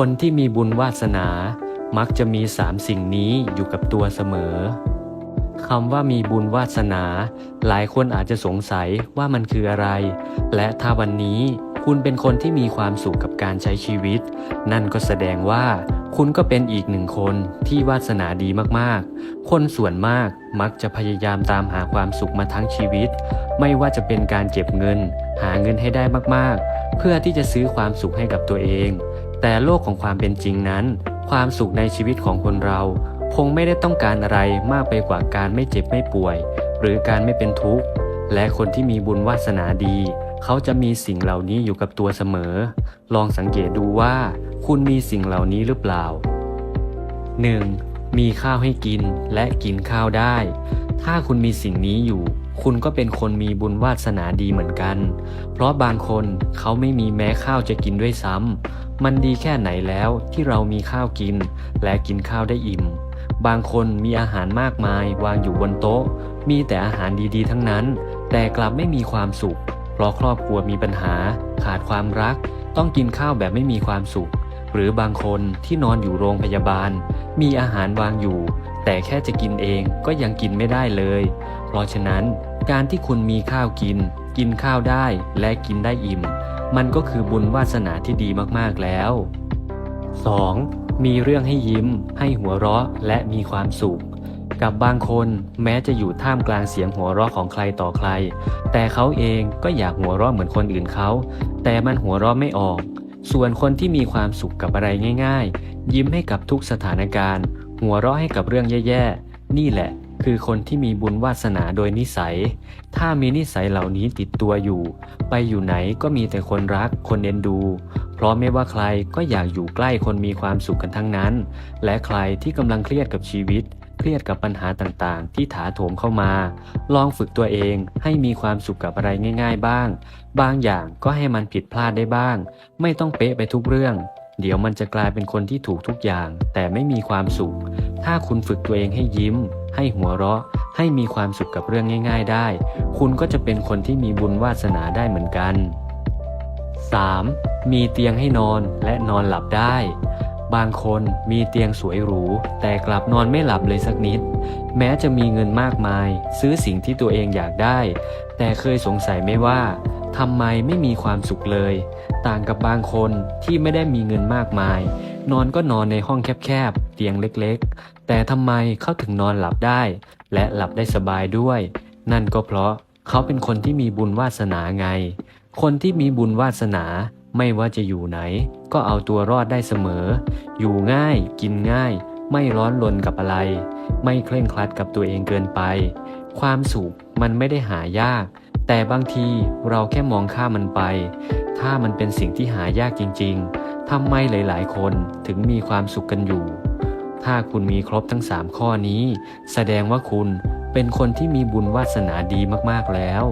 คนที่มีบุญวาสนา มักจะมีสามสิ่งนี้อยู่กับตัวเสมอคำว่ามีบุญวาสนา หลายคนอาจจะสงสัยว่ามันคืออะไร และถ้าวันนี้คุณเป็นคนที่มีความสุขกับการใช้ชีวิต นั่นก็แสดงว่าคุณก็เป็นอีกหนึ่งคนที่วาสนาดีมากๆ คนส่วนมากมักจะพยายามตามหาความสุขมาทั้งชีวิต ไม่ว่าจะเป็นการเก็บเงิน หาเงินให้ได้มากๆ เพื่อที่จะซื้อความสุขให้กับตัวเอง แต่โลกของความเป็นจริงนั้น ความสุขในชีวิตของคนเรา คงไม่ได้ต้องการอะไรมากไปกว่าการไม่เจ็บไม่ป่วย หรือการไม่เป็นทุกข์ และคนที่มีบุญวาสนาดี เขาจะมีสิ่งเหล่านี้อยู่กับตัวเสมอ ลองสังเกตดูว่า คุณมีสิ่งเหล่านี้หรือเปล่า 1. มีข้าวให้กินและกินข้าวได้ ถ้าคุณมีสิ่งนี้อยู่ คุณก็เป็นคนมีบุญวาสนาดีเหมือนกัน เพราะบางคนเขาไม่มีแม้ข้าวจะกินด้วยซ้ำ มันดีแค่ไหนแล้วที่เรามีข้าวกิน และกินข้าวได้อิ่ม บางคนมีอาหารมากมายวางอยู่บนโต๊ะ มีแต่อาหารดีๆ ทั้งนั้น แต่กลับไม่มีความสุข เพราะครอบครัวมีปัญหา ขาดความรัก ต้องกินข้าวแบบไม่มีความสุข หรือบางคนที่นอนอยู่โรงพยาบาล มีอาหารวางอยู่ แต่แค่จะกินเองก็ยังกินไม่ได้เลย เพราะฉะนั้นการที่คุณมีข้าวกิน กินข้าวได้และกินได้อิ่ม มันก็คือบุญวาสนาที่ดีมากๆแล้ว 2. มีเรื่องให้ยิ้ม ให้หัวเราะและมีความสุข กับบางคนแม้จะอยู่ท่ามกลางเสียงหัวเราะของใครต่อใคร แต่เขาเองก็อยากหัวเราะเหมือนคนอื่นเขา แต่มันหัวเราะไม่ออก ส่วนคนที่มีความสุขกับอะไรง่าย ๆ ยิ้มให้กับทุกสถานการณ์ หัวเราะให้กับเรื่องแย่ๆ นี่แหละ คือคนที่มีบุญวาสนาโดยนิสัย ถ้ามีนิสัยเหล่านี้ติดตัวอยู่ ไปอยู่ไหนก็มีแต่คนรัก คนเอ็นดู เพราะไม่ว่าใครก็อยากอยู่ใกล้คนมีความสุขกันทั้งนั้น และใครที่กำลังเครียดกับชีวิตเครียดกับปัญหาต่างๆ ที่ถาโถมเข้ามา ลองฝึกตัวเองให้มีความสุขกับอะไรง่าย ๆ บ้าง บางอย่างก็ให้มันผิดพลาดได้บ้าง ไม่ต้องเป๊ะไปทุกเรื่อง เดี๋ยวมันจะกลายเป็นคนที่ถูกทุกอย่าง แต่ไม่มีความสุข ถ้าคุณฝึกตัวเองให้ยิ้ม ให้หัวเราะ ให้มีความสุขกับเรื่องง่าย ๆ ได้ คุณก็จะเป็นคนที่มีบุญวาสนาได้เหมือนกัน 3. มีเตียงให้นอนและนอนหลับได้บางคนมีเตียงสวยหรู แต่กลับนอนไม่หลับเลยสักนิด แม้จะมีเงินมากมาย ซื้อสิ่งที่ตัวเองอยากได้ แต่เคยสงสัยไหมว่า ทำไมไม่มีความสุขเลย ต่างกับบางคนที่ไม่ได้มีเงินมากมาย นอนก็นอนในห้องแคบๆ เตียงเล็กๆ แต่ทำไมเขาถึงนอนหลับได้ และหลับได้สบายด้วย นั่นก็เพราะเขาเป็นคนที่มีบุญวาสนาไง คนที่มีบุญวาสนาไม่ว่าจะอยู่ไหน ก็เอาตัวรอดได้เสมอ อยู่ง่ายกินง่าย ไม่ร้อนรนกับอะไร ไม่เคร่งครัดกับตัวเองเกินไป ความสุขมันไม่ได้หายาก แต่บางทีเราแค่มองข้ามมันไป ถ้ามันเป็นสิ่งที่หายากจริง ๆทำไมหลาย ๆ คนถึงมีความสุขกันอยู่ ถ้าคุณมีครบทั้ง 3 ข้อนี้ แสดงว่าคุณเป็นคนที่มีบุญวาสนาดีมากๆแล้ว